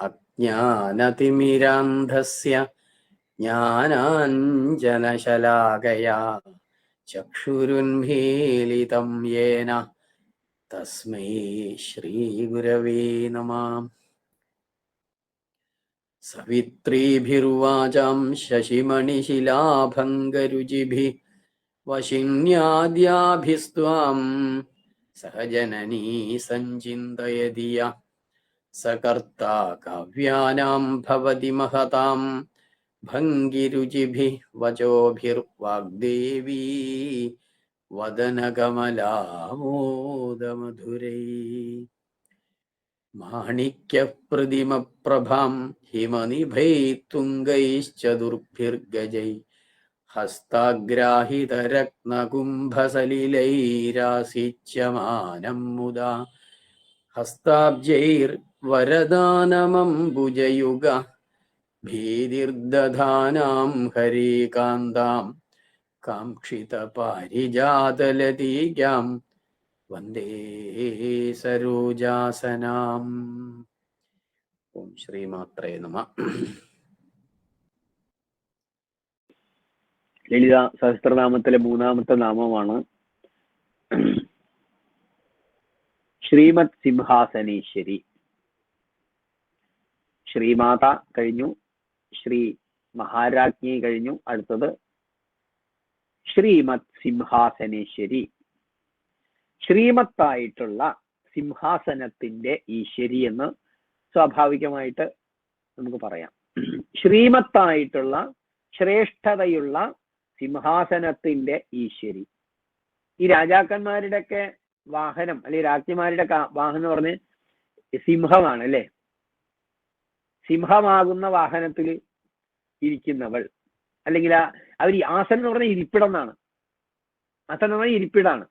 അജ്ഞാനതിമിരാന്ധസ്യ ജ്ഞാനാഞ്ജനശലാകയാ ചക്ഷുരുന്മീലിതം യേന. തസ്മൈ ശ്രീഗുരവേ നമ. സവിത്രീഭിർവാചാം ശശിമണിശിലാഭംഗരുചിഭി വശിന്യാദ്യാഭിസ്ത്വാം सहजननी सञ्चिन्तयति य सकर्ता काव्यानां भवति महतां। भङ्गिरुचिभिः वचोभिर्वाग्देवी। वदनकमलामोदमधुरै। माणिक्यप्रतिमप्रभां हिमनिभैः तुङ्गैश्च दुर्भिर्गजैः ഹസ്താഗ്രാഹിതരത്നകുംഭസലിലൈരാസിച്യമാനം മുദാ. ഹസ്താബ്ജൈർവരദാനമംബുജയുഗ. ഭീതിർദധാനാം ഹരീകാന്താം. കാക്ഷിതപാരിജാതലതീകാം വന്ദേ സരോജാസനാം. ഓം ശ്രീമാത്രേ നമ. ലളിത സഹസ്രനാമത്തിലെ മൂന്നാമത്തെ നാമമാണ് ശ്രീമത് സിംഹാസനേശ്വരി. ശ്രീമാത കഴിഞ്ഞു. ശ്രീ മഹാരാജ്ഞി കഴിഞ്ഞു. അടുത്തത് ശ്രീമത് സിംഹാസനേശ്വരി. ശ്രീമത്തായിട്ടുള്ള സിംഹാസനത്തിന്റെ ഈശ്വരി എന്ന് സ്വാഭാവികമായിട്ട് നമുക്ക് പറയാം. ശ്രീമത്തായിട്ടുള്ള ശ്രേഷ്ഠതയുള്ള സിംഹാസനത്തിന്റെ ഈശ്വരി. ഈ രാജാക്കന്മാരുടെയൊക്കെ വാഹനം അല്ലെങ്കിൽ രാജ്ഞിമാരുടെ വാഹനം എന്ന് പറഞ്ഞ് സിംഹമാണ് അല്ലെ? സിംഹമാകുന്ന വാഹനത്തിൽ ഇരിക്കുന്നവൾ. അല്ലെങ്കിൽ അവർ ആസനം എന്ന് പറഞ്ഞ ഇരിപ്പിടം എന്നാണ്. ആസനം എന്ന് പറഞ്ഞാൽ ഇരിപ്പിടാണ്.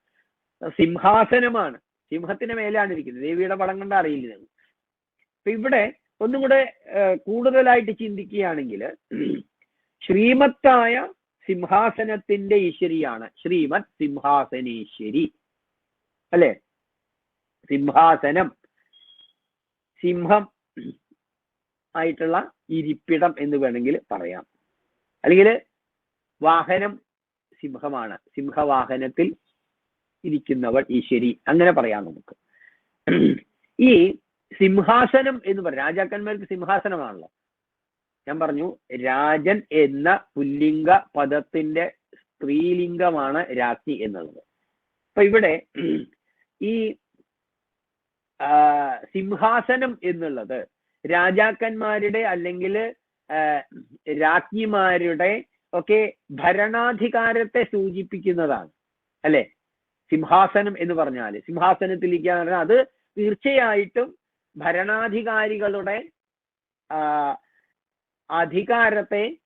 സിംഹാസനമാണ്. സിംഹത്തിന്റെ മേലാണ് ഇരിക്കുന്നത്. ദേവിയുടെ പടം കണ്ട അറിയില്ല അപ്പൊ ഇവിടെ ഒന്നും കൂടെ കൂടുതലായിട്ട് ചിന്തിക്കുകയാണെങ്കിൽ ശ്രീമത്തായ സിംഹാസനത്തിന്റെ ഈശ്വരിയാണ്. ശ്രീമത് സിംഹാസനേശ്വരി. അല്ലെ? സിംഹാസനം സിംഹം ആയിട്ടുള്ള ഇരിപ്പിടം എന്ന് വേണമെങ്കിൽ പറയാം. അല്ലെങ്കിൽ വാഹനം സിംഹമാണ്. സിംഹവാഹനത്തിൽ ഇരിക്കുന്നവൾ ഈശ്വരി. അങ്ങനെ പറയാം നമുക്ക്. ഈ സിംഹാസനം എന്ന് പറയാം. രാജാക്കന്മാർക്ക് സിംഹാസനമാണല്ലോ. ഞാൻ പറഞ്ഞു രാജൻ എന്ന പുല്ലിംഗ പദത്തിന്റെ സ്ത്രീലിംഗമാണ് രാജ്ഞി എന്നുള്ളത്. അപ്പൊ ഇവിടെ ഈ സിംഹാസനം എന്നുള്ളത് രാജാക്കന്മാരുടെ അല്ലെങ്കിൽ രാജ്ഞിമാരുടെ ഒക്കെ ഭരണാധികാരത്തെ സൂചിപ്പിക്കുന്നതാണ്. അല്ലെ? സിംഹാസനം എന്ന് പറഞ്ഞാൽ എന്ന് പറഞ്ഞാൽ അത് തീർച്ചയായിട്ടും ഭരണാധികാരികളുടെ അധികാരത്തെ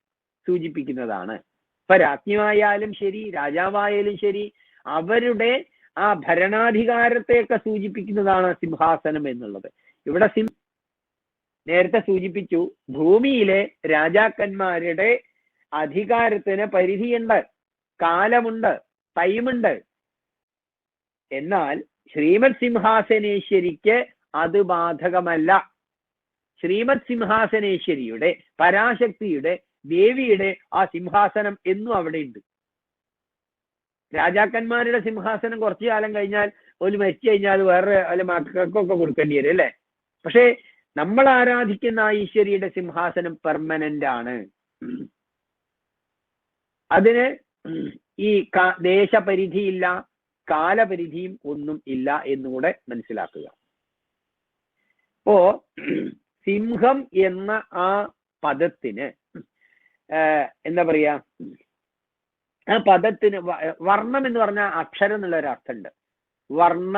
സൂചിപ്പിക്കുന്നതാണ്. ഇപ്പൊ രാജ്ഞിയായാലും ശരി രാജാവായാലും ശരി അവരുടെ ആ ഭരണാധികാരത്തെയൊക്കെ സൂചിപ്പിക്കുന്നതാണ് സിംഹാസനം എന്നുള്ളത്. ഇവിടെ സിം നേരത്തെ സൂചിപ്പിച്ചു ഭൂമിയിലെ രാജാക്കന്മാരുടെ അധികാരത്തിന് പരിധിയുണ്ട് കാലമുണ്ട് ടൈമുണ്ട്. എന്നാൽ ശ്രീമത് സിംഹാസനേശ്വരിക്ക് അത് ബാധകമല്ല. ശ്രീമത് സിംഹാസനേശ്വരിയുടെ പരാശക്തിയുടെ ദേവിയുടെ ആ സിംഹാസനം എന്നും അവിടെ ഉണ്ട് രാജാക്കന്മാരുടെ സിംഹാസനം കുറച്ചു കാലം കഴിഞ്ഞാൽ ഒരു മരിച്ചു കഴിഞ്ഞാൽ അത് വേറെ അല്ല മക്കൾക്കൊക്കെ കൊടുക്കേണ്ടി വരും അല്ലേ? പക്ഷേ നമ്മൾ ആരാധിക്കുന്ന ആ ഈശ്വരിയുടെ സിംഹാസനം പെർമനന്റ് ആണ്. അതിന് ഈ ദേശപരിധിയില്ല കാലപരിധിയും ഒന്നും ഇല്ല എന്നുകൂടെ മനസ്സിലാക്കുക. അപ്പോ സിംഹം എന്ന ആ പദത്തിന് എന്താ പറയാ ആ പദത്തിന് വർണം എന്ന് പറഞ്ഞ അക്ഷരം എന്നുള്ള ഒരു അർത്ഥമുണ്ട്. വർണ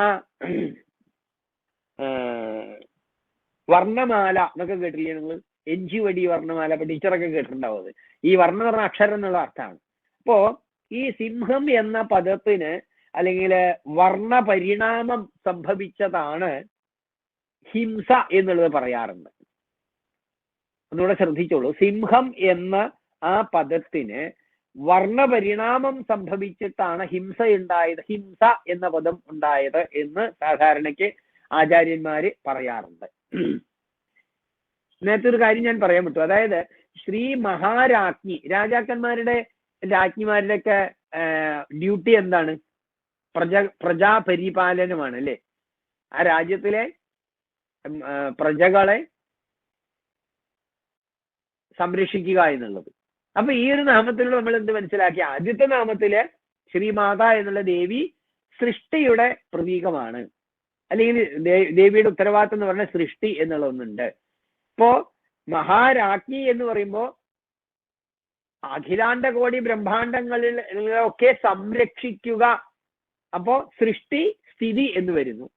വർണമാല എന്നൊക്കെ കേട്ടില്ലേ നിങ്ങൾ എഞ്ചി വടി വർണമാല അപ്പൊ ടീച്ചറൊക്കെ കേട്ടിട്ടുണ്ടാവും അത്. ഈ വർണം പറഞ്ഞ അക്ഷരം എന്നുള്ള അർത്ഥമാണ്. അപ്പോ ഈ സിംഹം എന്ന പദത്തിന് അല്ലെങ്കിൽ വർണ പരിണാമം സംഭവിച്ചതാണ് ഹിംസ എന്നുള്ളത് പറയാറുണ്ട്. ഒന്നുകൂടെ ശ്രദ്ധിച്ചോളൂ. സിംഹം എന്ന ആ പദത്തിന് വർണപരിണാമം സംഭവിച്ചിട്ടാണ് ഹിംസ ഉണ്ടായത് ഹിംസ എന്ന പദം ഉണ്ടായത് എന്ന് സാധാരണയ്ക്ക് ആചാര്യന്മാര് പറയാറുണ്ട്. നേരത്തെ ഒരു കാര്യം ഞാൻ പറയാൻ പറ്റും. അതായത് ശ്രീ മഹാരാജ്ഞി രാജാക്കന്മാരുടെ രാജ്ഞിമാരുടെ ഒക്കെ ഡ്യൂട്ടി എന്താണ്? പ്രജ പ്രജാപരിപാലനമാണ് അല്ലെ? ആ രാജ്യത്തിലെ പ്രജകളെ സംരക്ഷിക്കുക എന്നുള്ളത്. അപ്പൊ ഈ ഒരു നാമത്തിലൂടെ നമ്മൾ എന്ത് മനസ്സിലാക്കി? ആദ്യത്തെ നാമത്തിൽ ശ്രീമാത എന്നുള്ള ദേവി സൃഷ്ടിയുടെ പ്രതീകമാണ്. അല്ലെങ്കിൽ ദേവിയുടെ ഉത്തരവാദിത്തം എന്ന് പറഞ്ഞ സൃഷ്ടി എന്നുള്ള ഒന്നുണ്ട്. ഇപ്പോ മഹാരാജ്ഞി എന്ന് പറയുമ്പോ അഖിലാണ്ട കോടി ബ്രഹ്മാണ്ടങ്ങളിൽ ഒക്കെ സംരക്ഷിക്കുക. അപ്പോ സൃഷ്ടി സ്ഥിതി എന്ന് വരുന്നു.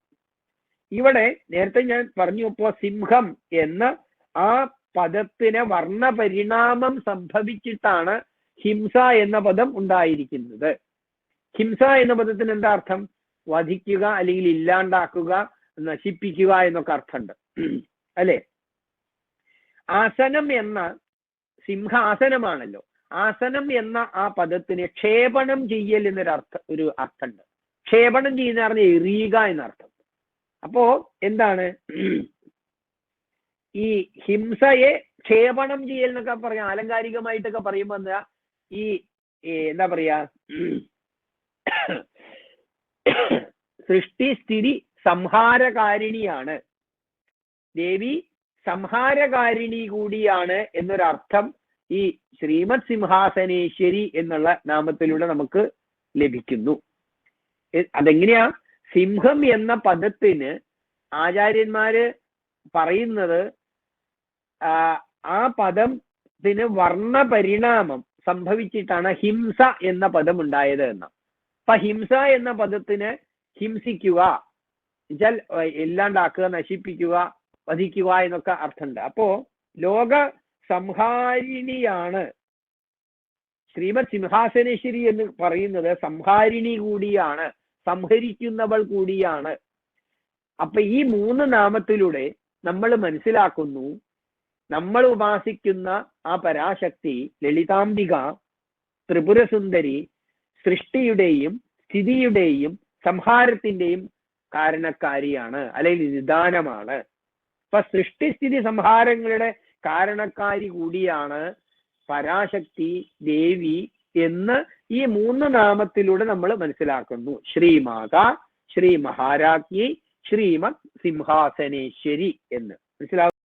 ഇവിടെ നേരത്തെ ഞാൻ പറഞ്ഞു ഇപ്പോ സിംഹം എന്ന ആ പദത്തിന് വർണപരിണാമം സംഭവിച്ചിട്ടാണ് ഹിംസ എന്ന പദം ഉണ്ടായിരിക്കുന്നത്. ഹിംസ എന്ന പദത്തിന് എന്താ അർത്ഥം? വധിക്കുക അല്ലെങ്കിൽ ഇല്ലാണ്ടാക്കുക നശിപ്പിക്കുക എന്നൊക്കെ അർത്ഥമുണ്ട്. അല്ലേ? ആസനം എന്ന സിംഹാസനമാണല്ലോ. ആസനം എന്ന ആ പദത്തിന് ക്ഷേപണം ചെയ്യൽ എന്നൊരു അർത്ഥ ഒരു അർത്ഥമുണ്ട്. ക്ഷേപണം ചെയ്യുന്ന പറഞ്ഞാൽ എറിയുക എന്നർത്ഥം. അപ്പോ എന്താണ്? ഈ ഹിംസയെ ക്ഷേപണം ചെയ്യൽ എന്നൊക്കെ പറയാം ആലങ്കാരികമായിട്ടൊക്കെ പറയുമ്പോ എന്താ ഈ എന്താ പറയാ സൃഷ്ടി സ്ഥിതി സംഹാരകാരിണിയാണ്. ദേവി സംഹാരകാരിണി കൂടിയാണ് എന്നൊരർത്ഥം ഈ ശ്രീമത് സിംഹാസനേശ്വരി എന്നുള്ള നാമത്തിലൂടെ നമുക്ക് ലഭിക്കുന്നു. അതെങ്ങനെയാ? സിംഹം എന്ന പദത്തിന് ആചാര്യന്മാര് പറയുന്നത് ആ, ആ വർണ പരിണാമം സംഭവിച്ചിട്ടാണ് ഹിംസ എന്ന പദം ഉണ്ടായത് എന്ന്. അപ്പൊ ഹിംസ എന്ന പദത്തിന് ഹിംസിക്കുക ഇല്ലാണ്ടാക്കുക നശിപ്പിക്കുക വധിക്കുക എന്നൊക്കെ അർത്ഥമുണ്ട്. അപ്പോ ലോക സംഹാരിണിയാണ് ശ്രീമത് സിംഹാസനേശ്വരി എന്ന് പറയുന്നത് സംഹാരിണി കൂടിയാണ് സംഹരിക്കുന്നവൾ കൂടിയാണ്. അപ്പൊ ഈ മൂന്ന് നാമത്തിലൂടെ നമ്മൾ മനസ്സിലാക്കുന്നു നമ്മൾ ഉപാസിക്കുന്ന ആ പരാശക്തി ലളിതാംബിക ത്രിപുരസുന്ദരി സൃഷ്ടിയുടെയും സ്ഥിതിയുടെയും സംഹാരത്തിന്റെയും കാരണക്കാരിയാണ് അല്ലെങ്കിൽ നിദാനമാണ്. അപ്പൊ സൃഷ്ടിസ്ഥിതി സംഹാരങ്ങളുടെ കാരണക്കാരി കൂടിയാണ് പരാശക്തി ദേവി എന്ന് ഈ മൂന്ന് നാമത്തിലൂടെ നമ്മൾ മനസ്സിലാക്കുന്നു. ശ്രീമാത ശ്രീ മഹാരാജ്ഞി ശ്രീമത് സിംഹാസനേശ്വരി എന്ന്. മനസ്സിലാവും